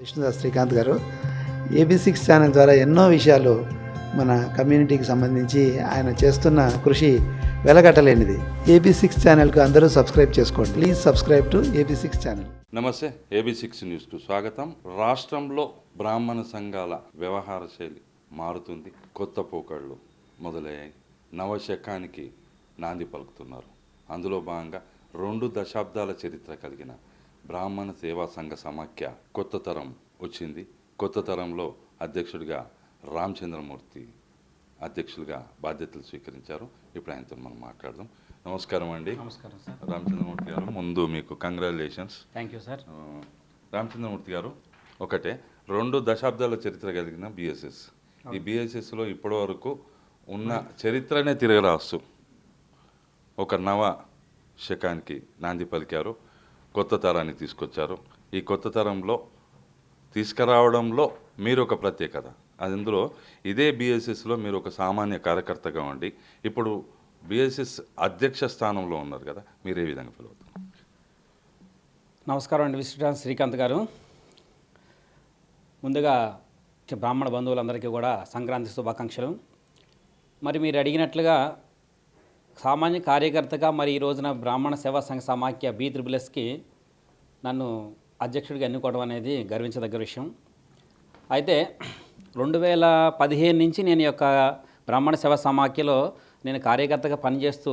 విష్ణుదాస్ శ్రీకాంత్ గారు. AB six channel ద్వారా ఎన్నో విషయాలు మన కమ్యూనిటీకి సంబంధించి ఆయన చేస్తున్న కృషి వెలగట్టలేనిది. ఏబీ సిక్స్ ఛానల్కు అందరూ సబ్స్క్రైబ్ చేసుకోండి. Please subscribe to AB six channel. నమస్తే ఏబీ సిక్స్ న్యూస్కు స్వాగతం. రాష్ట్రంలో బ్రాహ్మణ సంఘాల వ్యవహార శైలి మారుతుంది. కొత్త పోకళ్ళు మొదలయ్యాయి. నవశకానికి నాంది పలుకుతున్నారు. అందులో భాగంగా రెండు దశాబ్దాల చరిత్ర కలిగిన బ్రాహ్మణ సేవా సంఘ సమాఖ్య కొత్త తరం వచ్చింది. కొత్త తరంలో అధ్యక్షుడిగా రామచంద్రమూర్తి అధ్యక్షులుగా బాధ్యతలు స్వీకరించారు. ఇప్పుడు ఆయనతో మనం మాట్లాడదాం. నమస్కారం అండి. నమస్కారం సార్. రామచంద్రమూర్తి గారు ముందు మీకు congratulations. Thank you sir Ramachandramurthy గారు ఒకటే రెండు దశాబ్దాల చరిత్ర కలిగిన బిఎస్ఎస్ ఈ బిఎస్ఎస్లో ఇప్పటి వరకు ఉన్న చరిత్రనే తిరగరాస్తూ ఒక నవ శకానికి నాంది పలికారు. కొత్త తరాన్ని తీసుకొచ్చారు. ఈ కొత్త తరంలో తీసుకురావడంలో మీరు ఒక ప్రత్యేకత అందులో ఇదే బిఎస్ఎస్లో మీరు ఒక సామాన్య కార్యకర్తగా ఉండి ఇప్పుడు బిఎస్ఎస్ అధ్యక్ష స్థానంలో ఉన్నారు కదా మీరు ఏ విధంగా ఫీల్ అవుతారు. నమస్కారం అండి విశ్వరాజ్ శ్రీకాంత్ గారు. ముందుగా బ్రాహ్మణ బంధువులందరికీ కూడా సంక్రాంతి శుభాకాంక్షలు. మరి మీరు అడిగినట్లుగా సామాన్య కార్యకర్తగా మరి ఈ రోజున బ్రాహ్మణ సేవా సంఘ సమాఖ్య బి త్రిబులెస్కి నన్ను అధ్యక్షుడిగా ఎన్నుకోవడం అనేది గర్వించదగ్గ విషయం. అయితే రెండు వేల పదిహేను నుంచి నేను యొక్క బ్రాహ్మణ సేవా సమాఖ్యలో నేను కార్యకర్తగా పనిచేస్తూ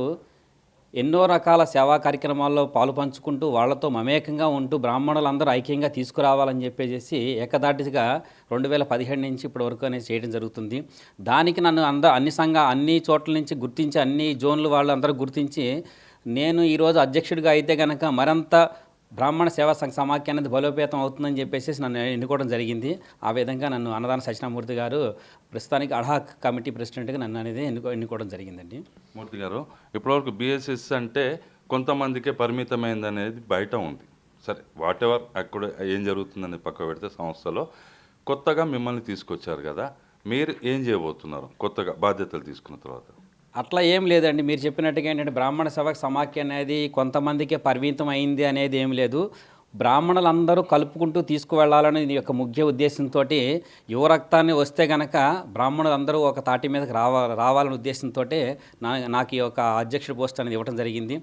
ఎన్నో రకాల సేవా కార్యక్రమాల్లో పాలు పంచుకుంటూ వాళ్ళతో మమేకంగా ఉంటూ బ్రాహ్మణులందరూ ఐక్యంగా తీసుకురావాలని చెప్పేసి ఏకదాటిగా రెండు వేల పదిహేడు నుంచి ఇప్పటి వరకు అనేది చేయడం జరుగుతుంది. దానికి నన్ను అంద అన్ని సంఘ అన్ని చోట్ల నుంచి గుర్తించి అన్ని జోన్లు వాళ్ళు అందరూ గుర్తించి నేను ఈరోజు అధ్యక్షుడిగా అయితే కనుక మరింత బ్రాహ్మణ సేవా సంఘ సమాఖ్య అనేది బలోపేతం అవుతుందని చెప్పేసి నన్ను ఎన్నుకోవడం జరిగింది. ఆ విధంగా నన్ను అన్నదాన సత్యనామూర్తి గారు ప్రస్తుతానికి అడాక్ కమిటీ ప్రెసిడెంట్గా నన్ను అనేది ఎన్నుకో ఎన్నుకోవడం జరిగిందండి. మూర్తి గారు ఇప్పటివరకు బీఎస్ఎస్ అంటే కొంతమందికే పరిమితమైంది అనేది బయట ఉంది. సరే వాట్ ఎవర్ అక్కడ ఏం జరుగుతుందని పక్క పెడితే సంస్థలో కొత్తగా మిమ్మల్ని తీసుకొచ్చారు కదా మీరు ఏం చేయబోతున్నారు? కొత్తగా బాధ్యతలు తీసుకున్న తర్వాత. అట్లా ఏం లేదండి. మీరు చెప్పినట్టుగా ఏంటంటే బ్రాహ్మణ సభకు సమాఖ్య అనేది కొంతమందికే పరిమితం అయింది అనేది ఏం లేదు. బ్రాహ్మణులందరూ కలుపుకుంటూ తీసుకువెళ్ళాలని ఇది యొక్క ముఖ్య ఉద్దేశంతో యువ రక్తాన్ని వస్తే గనక బ్రాహ్మణులందరూ ఒక తాటి మీదకి రావా రావాలనే ఉద్దేశంతో నా నాకు ఈ యొక్క అధ్యక్షుడి పోస్ట్ అనేది ఇవ్వడం జరిగింది.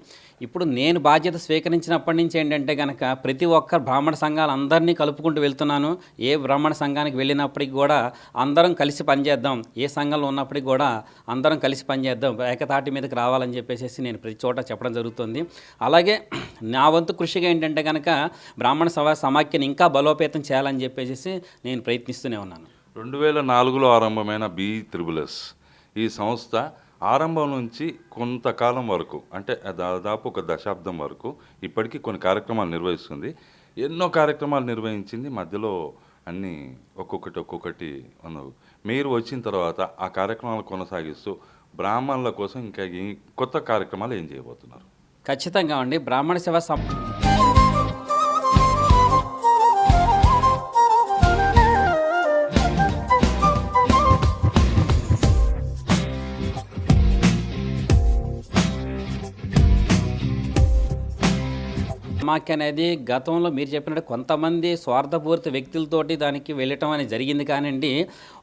ఇప్పుడు నేను బాధ్యత స్వీకరించినప్పటి నుంచి ఏంటంటే గనక ప్రతి ఒక్క బ్రాహ్మణ సంఘాలందరినీ కలుపుకుంటూ వెళ్తున్నాను. ఏ బ్రాహ్మణ సంఘానికి వెళ్ళినప్పటికి కూడా అందరం కలిసి పనిచేద్దాం. ఏ సంఘంలో ఉన్నప్పటికి కూడా అందరం కలిసి పనిచేద్దాం. ఏకతాటి మీదకి రావాలని చెప్పేసి నేను ప్రతి చోట చెప్పడం జరుగుతుంది. అలాగే నా వంతు కృషిగా ఏంటంటే కనుక బ్రాహ్మణ సభ సమాఖ్యను ఇంకా బలోపేతం చేయాలని చెప్పేసి నేను ప్రయత్నిస్తూనే ఉన్నాను. రెండు వేల నాలుగులో ఆరంభమైన బి త్రిబులస్ ఈ సంస్థ ఆరంభం నుంచి కొంతకాలం వరకు అంటే దాదాపు ఒక దశాబ్దం వరకు ఇప్పటికీ కొన్ని కార్యక్రమాలు నిర్వహిస్తుంది. ఎన్నో కార్యక్రమాలు నిర్వహించింది మధ్యలో అన్నీ ఒక్కొక్కటి ఒక్కొక్కటి ఉన్నవి మీరు వచ్చిన తర్వాత ఆ కార్యక్రమాలు కొనసాగిస్తూ బ్రాహ్మణుల కోసం ఇంకా కొత్త కార్యక్రమాలు ఏం చేయబోతున్నారు? ఖచ్చితంగా అండి. బ్రాహ్మణ సేవ సం సమాఖ్య అనేది గతంలో మీరు చెప్పినట్టు కొంతమంది స్వార్థపూరిత వ్యక్తులతోటి దానికి వెళ్ళటం అనేది జరిగింది కానివ్వండి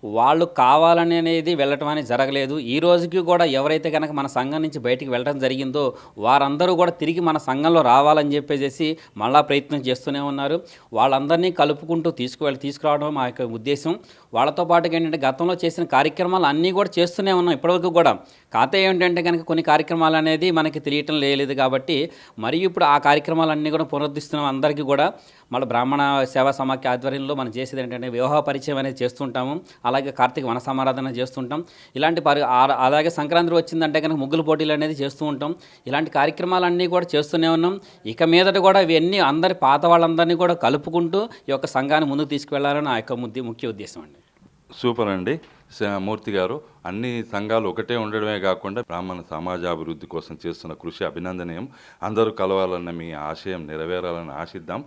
వాళ్ళు కావాలని అనేది వెళ్ళటం అనేది జరగలేదు. ఈ రోజుకి కూడా ఎవరైతే కనుక మన సంఘం నుంచి బయటికి వెళ్ళడం జరిగిందో వారందరూ కూడా తిరిగి మన సంఘంలో రావాలని చెప్పేసి మళ్ళా ప్రయత్నం చేస్తూనే ఉన్నారు. వాళ్ళందరినీ కలుపుకుంటూ తీసుకువెళ్ళి తీసుకురావడం మా యొక్క ఉద్దేశం. వాళ్ళతో పాటుగా ఏంటంటే గతంలో చేసిన కార్యక్రమాలు అన్నీ కూడా చేస్తూనే ఉన్నాం ఇప్పటివరకు కూడా. కాతే ఏంటంటే కనుక కొన్ని కార్యక్రమాలు అనేది మనకి తెలియటం లేదు కాబట్టి మరియు ఇప్పుడు ఆ కార్యక్రమాలన్నీ కూడా పునరుద్ధరిస్తున్నాం అందరికీ కూడా. మళ్ళీ బ్రాహ్మణ సేవా సమాఖ్య ఆధ్వర్యంలో మనం చేసేది ఏంటంటే వివాహ పరిచయం అనేది చేస్తుంటాము. అలాగే కార్తీక వన సమారాధన చేస్తుంటాం. ఇలాంటి పరి అలాగే సంక్రాంతి వచ్చిందంటే కనుక ముగ్గులు పోటీలు అనేది చేస్తూ ఉంటాం. ఇలాంటి కార్యక్రమాలన్నీ కూడా చేస్తూనే ఉన్నాం. ఇక మీదట కూడా ఇవన్నీ అందరి పాత వాళ్ళందరినీ కూడా కలుపుకుంటూ ఈ యొక్క సంఘాన్ని ముందుకు తీసుకువెళ్ళాలని నా యొక్క ముద్ది ముఖ్య ఉద్దేశం అండి. సూపర్ అండి. స- మూర్తి గారు అన్ని సంఘాలు ఒకటే ఉండడమే కాకుండా బ్రాహ్మణ సమాజాభివృద్ధి కోసం చేస్తున్న కృషి అభినందనీయం. అందరూ కలవాలన్న మీ ఆశయం నెరవేరాలని ఆశిద్దాం.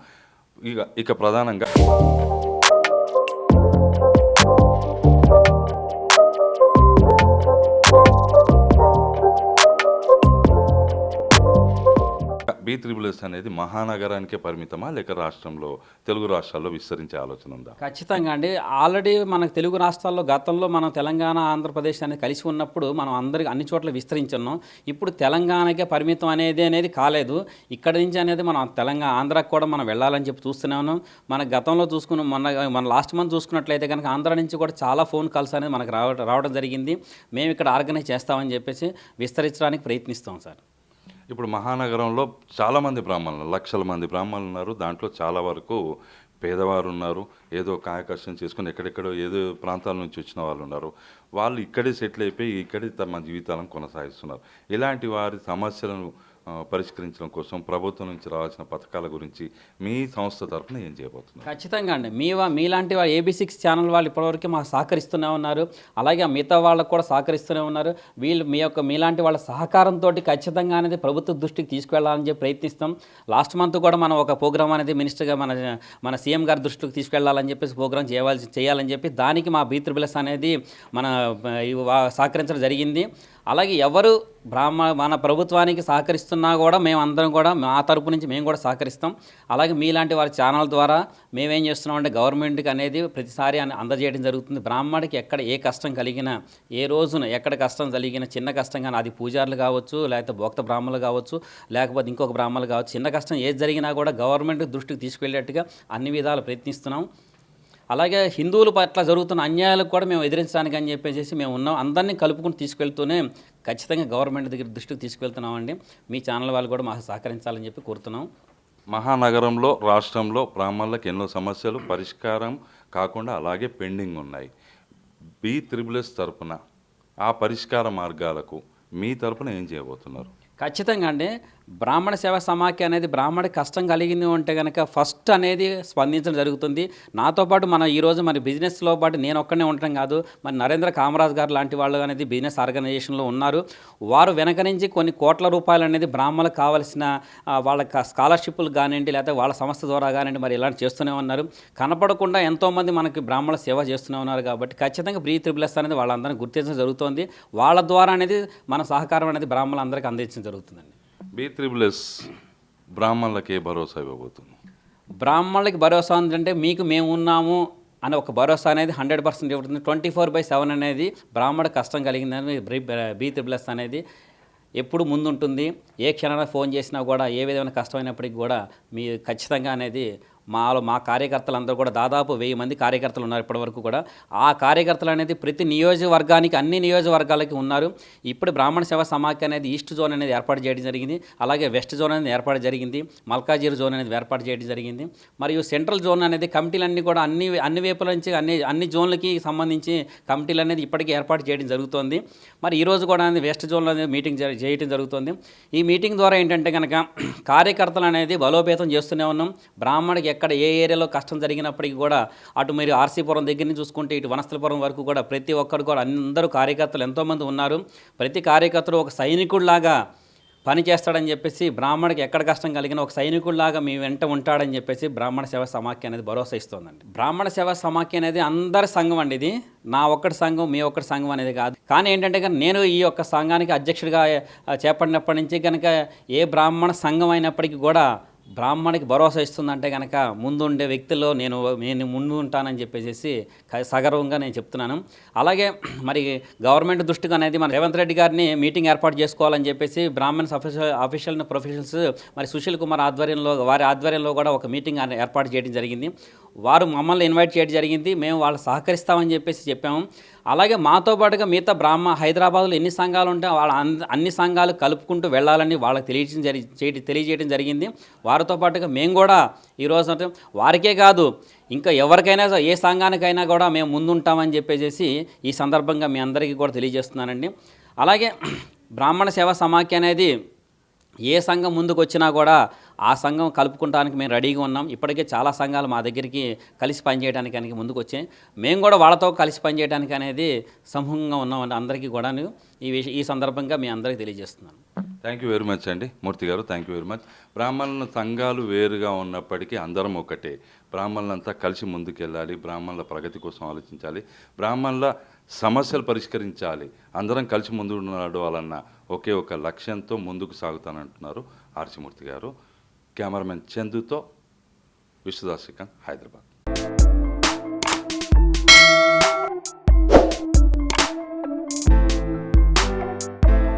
ఇక ఇక ప్రధానంగా బీ త్రిబుల్ ఎస్ అనేది మహానగరానికే పరిమితమా? లేక రాష్ట్రంలో తెలుగు రాష్ట్రాల్లో విస్తరించే ఆలోచన ఉందా? ఖచ్చితంగా అండి. ఆల్రెడీ మనకు తెలుగు రాష్ట్రాల్లో గతంలో మనం తెలంగాణ ఆంధ్రప్రదేశ్ అనేది కలిసి ఉన్నప్పుడు మనం అందరికి అన్ని చోట్ల విస్తరించున్నాం. ఇప్పుడు తెలంగాణకే పరిమితం అనేది అనేది కాలేదు. ఇక్కడ నుంచి అనేది మనం తెలంగాణ ఆంధ్రాకి కూడా మనం వెళ్ళాలని చెప్పి చూస్తున్నాము మన గతంలో చూసుకున్న మన మన లాస్ట్ మంత్ చూసుకున్నట్లయితే కనుక ఆంధ్ర నుంచి కూడా చాలా ఫోన్ కాల్స్ అనేది మనకు రావడం రావడం జరిగింది. మేము ఇక్కడ ఆర్గనైజ్ చేస్తామని చెప్పేసి విస్తరించడానికి ప్రయత్నిస్తాం సార్. ఇప్పుడు మహానగరంలో చాలామంది బ్రాహ్మణులు లక్షల మంది బ్రాహ్మణులు ఉన్నారు. దాంట్లో చాలా వరకు పేదవారు ఉన్నారు. ఏదో కాయకష్టం చేసుకుని ఎక్కడెక్కడో ఏదో ప్రాంతాల నుంచి వచ్చిన వాళ్ళు ఉన్నారు. వాళ్ళు ఇక్కడే సెటిల్ అయిపోయి ఇక్కడే తమ జీవితాలను కొనసాగిస్తున్నారు. ఇలాంటి వారి సమస్యలను పరిష్కరించడం కోసం ప్రభుత్వం నుంచి రావాల్సిన పథకాల గురించి మీ సంస్థ తరఫున ఏం చేయబోతున్నారు? ఖచ్చితంగా అండి. మీ మీలాంటి వాళ్ళు ఏబీ సిక్స్ ఛానల్ వాళ్ళు ఇప్పటివరకు మాకు సహకరిస్తూనే ఉన్నారు. అలాగే మిగతా వాళ్ళకు కూడా సహకరిస్తూనే ఉన్నారు. వీళ్ళు మీ యొక్క మీలాంటి వాళ్ళ సహకారంతో ఖచ్చితంగా అనేది ప్రభుత్వ దృష్టికి తీసుకెళ్ళాలని చెప్పి ప్రయత్నిస్తాం. లాస్ట్ మంత్ కూడా మనం ఒక ప్రోగ్రామ్ అనేది మినిస్టర్గా మన మన సీఎం గారి దృష్టికి తీసుకెళ్ళాలని చెప్పేసి ప్రోగ్రామ్ చేయాల్సి చేయాలని చెప్పి దానికి మా బీ అనేది మన సహకరించడం జరిగింది. అలాగే ఎవరు బ్రాహ్మ మన ప్రభుత్వానికి సహకరిస్తున్నా కూడా మేము అందరం కూడా మా తరపు నుంచి మేము కూడా సహకరిస్తాం. అలాగే మీలాంటి వారి ఛానల్ ద్వారా మేమేం చేస్తున్నామంటే గవర్నమెంట్కి అనేది ప్రతిసారి అని అందజేయడం జరుగుతుంది. బ్రాహ్మడికి ఎక్కడ ఏ కష్టం కలిగినా ఏ రోజున ఎక్కడ కష్టం కలిగినా చిన్న కష్టం కానీ అది పూజారులు కావచ్చు లేకపోతే భోక్త బ్రాహ్మణులు కావచ్చు లేకపోతే ఇంకొక బ్రాహ్మణులు కావచ్చు చిన్న కష్టం ఏది జరిగినా కూడా గవర్నమెంట్ దృష్టికి తీసుకెళ్ళేట్టుగా అన్ని విధాలు ప్రయత్నిస్తున్నాం. అలాగే హిందువుల పట్ల జరుగుతున్న అన్యాయాలకు కూడా మేము ఎదిరించడానికి అని చెప్పేసి మేము ఉన్నాం. అందరినీ కలుపుకుని తీసుకెళ్తూనే ఖచ్చితంగా గవర్నమెంట్ దగ్గర దృష్టికి తీసుకెళ్తున్నామండి. మీ ఛానల్ వాళ్ళు కూడా మాకు సహకరించాలని చెప్పి కోరుతున్నాం. మహానగరంలో రాష్ట్రంలో బ్రాహ్మణులకు ఎన్నో సమస్యలు పరిష్కారం కాకుండా అలాగే పెండింగ్ ఉన్నాయి. బి త్రిబులెస్ తరపున ఆ పరిష్కార మార్గాలకు మీ తరపున ఏం చేయబోతున్నారు? ఖచ్చితంగా అండి. బ్రాహ్మణ సేవ సమాఖ్య అనేది బ్రాహ్మణ కష్టం కలిగింది అంటే కనుక ఫస్ట్ అనేది స్పందించడం జరుగుతుంది. నాతో పాటు మన ఈరోజు మరి బిజినెస్లో పాటు నేను ఒక్కనే ఉండటం కాదు. మరి నరేంద్ర కామరాజ్ గారు లాంటి వాళ్ళు అనేది బిజినెస్ ఆర్గనైజేషన్లో ఉన్నారు. వారు వెనక నుంచి కొన్ని కోట్ల రూపాయలు అనేది బ్రాహ్మణులకు కావాల్సిన వాళ్ళ స్కాలర్షిప్లు కానివ్వండి లేకపోతే వాళ్ళ సంస్థ ద్వారా కానివ్వండి మరి ఇలాంటి చేస్తూనే ఉన్నారు. కనపడకుండా ఎంతోమంది మనకి బ్రాహ్మణ సేవ చేస్తూనే ఉన్నారు కాబట్టి ఖచ్చితంగా బ్రీ త్రిబులస్ అనేది వాళ్ళందరినీ గుర్తించడం జరుగుతుంది. వాళ్ళ ద్వారా అనేది మన సహకారం అనేది బ్రాహ్మణులందరికీ అందించడం జరుగుతుందండి. బి త్రిబులెస్ బ్రాహ్మణులకే భరోసా ఇవ్వబోతుంది బ్రాహ్మణులకి భరోసా ఉందంటే మీకు మేము ఉన్నాము అనే ఒక భరోసా అనేది హండ్రెడ్ పర్సెంట్ ఇవ్వబడుతుంది. ట్వంటీ ఫోర్ బై సెవెన్ అనేది బ్రాహ్మణ కష్టం కలిగిందని బ్రీ బీ త్రిబులెస్ అనేది ఎప్పుడు ముందుంటుంది. ఏ క్షణాన ఫోన్ చేసినా కూడా ఏ విధమైన కష్టమైనప్పటికీ కూడా మీ ఖచ్చితంగా అనేది మాలో మా కార్యకర్తలు అందరూ కూడా దాదాపు వెయ్యి మంది కార్యకర్తలు ఉన్నారు ఇప్పటివరకు కూడా. ఆ కార్యకర్తలు అనేది ప్రతి నియోజకవర్గానికి అన్ని నియోజకవర్గాలకి ఉన్నారు. ఇప్పుడు బ్రాహ్మణ సేవ సమాఖ్య అనేది ఈస్ట్ జోన్ అనేది ఏర్పాటు చేయడం జరిగింది. అలాగే వెస్ట్ జోన్ అనేది ఏర్పాటు జరిగింది. మల్కాజీరు జోన్ అనేది ఏర్పాటు చేయడం జరిగింది. మరియు సెంట్రల్ జోన్ అనేది కమిటీలన్నీ కూడా అన్ని అన్ని వైపుల నుంచి అన్ని అన్ని జోన్లకి సంబంధించి కమిటీలు అనేది ఇప్పటికీ ఏర్పాటు చేయడం జరుగుతోంది. మరి ఈరోజు కూడా అనేది వెస్ట్ జోన్లో అనేది మీటింగ్ జరి- చేయడం జరుగుతుంది. ఈ మీటింగ్ ద్వారా ఏంటంటే కనుక కార్యకర్తలు అనేది బలోపేతం చేస్తూనే ఉన్నాం. బ్రాహ్మణకి ఎక్కడ ఏ ఏరియాలో కష్టం జరిగినప్పటికీ కూడా అటు మీరు ఆర్సీపురం దగ్గర నుంచి చూసుకుంటే ఇటు వనస్థలపురం వరకు కూడా ప్రతి ఒక్కరు కూడా అందరూ కార్యకర్తలు ఎంతోమంది ఉన్నారు. ప్రతి కార్యకర్తలు ఒక సైనికుడిలాగా పని చేస్తాడని చెప్పేసి బ్రాహ్మణకి ఎక్కడ కష్టం కలిగిన ఒక సైనికుడిలాగా మీ వెంట ఉంటాడని చెప్పేసి బ్రాహ్మణ సేవ సమాఖ్య అనేది భరోసా ఇస్తోందండి. బ్రాహ్మణ సేవ సమాఖ్య అనేది అందరి సంఘం అండి ఇది. నా ఒక్కటి సంఘం మీ ఒక్కటి సంఘం అనేది కాదు. కానీ ఏంటంటే కనుక నేను ఈ యొక్క సంఘానికి అధ్యక్షుడిగా చేపట్టినప్పటి నుంచి కనుక ఏ బ్రాహ్మణ సంఘం అయినప్పటికీ కూడా బ్రాహ్మణికి భరోసా ఇస్తుందంటే కనుక ముందుండే వ్యక్తుల్లో నేను నేను ముందు ఉంటానని చెప్పేసి సగర్వంగా నేను చెప్తున్నాను. అలాగే మరి గవర్నమెంట్ దృష్టిగా అనేది మన రేవంత్ రెడ్డి గారిని మీటింగ్ ఏర్పాటు చేసుకోవాలని చెప్పేసి బ్రాహ్మణ్స్ అఫీషియల్ అఫీషియల్ ప్రొఫెషనల్స్ మరి సుశీల్ కుమార్ ఆధ్వర్యంలో వారి ఆధ్వర్యంలో కూడా ఒక మీటింగ్ ఏర్పాటు చేయడం జరిగింది. వారు మమ్మల్ని ఇన్వైట్ చేయడం జరిగింది. మేము వాళ్ళు సహకరిస్తామని చెప్పేసి చెప్పాము. అలాగే మాతో పాటుగా మిగతా బ్రాహ్మ హైదరాబాద్లో ఎన్ని సంఘాలు ఉంటే వాళ్ళ అన్ని సంఘాలు కలుపుకుంటూ వెళ్ళాలని వాళ్ళకి తెలియజేయడం జరి చేయడం తెలియజేయడం జరిగింది. వారితో పాటుగా మేము కూడా ఈరోజు వారికే కాదు ఇంకా ఎవరికైనా ఏ సంఘానికైనా కూడా మేము ముందుంటామని చెప్పేసి ఈ సందర్భంగా మీ అందరికీ కూడా తెలియజేస్తున్నానండి. అలాగే బ్రాహ్మణ సేవా సమాఖ్య అనేది ఏ సంఘం ముందుకు వచ్చినా కూడా ఆ సంఘం కలుపుకుంటానికి మేము రెడీగా ఉన్నాం. ఇప్పటికే చాలా సంఘాలు మా దగ్గరికి కలిసి పనిచేయడానికి అనేది ముందుకు వచ్చాయి. మేము కూడా వాళ్ళతో కలిసి పనిచేయడానికి అనేది సమూహంగా ఉన్నాం అందరికీ కూడా ఈ విషయం ఈ సందర్భంగా మీ అందరికీ తెలియజేస్తున్నాను. థ్యాంక్ యూ వెరీ మచ్ అండి. మూర్తి గారు థ్యాంక్ యూ వెరీ మచ్ బ్రాహ్మణుల సంఘాలు వేరుగా ఉన్నప్పటికీ అందరం ఒకటే. బ్రాహ్మణులంతా కలిసి ముందుకెళ్ళాలి. బ్రాహ్మణుల ప్రగతి కోసం ఆలోచించాలి. బ్రాహ్మణుల సమస్యలు పరిష్కరించాలి. అందరం కలిసి ముందు నడవాలన్న ఒకే ఒక లక్ష్యంతో ముందుకు సాగుతానంటున్నారు ఆర్చిమూర్తి గారు. కెమెరామెన్ చందుతో విశ్వదాస్ హైదరాబాద్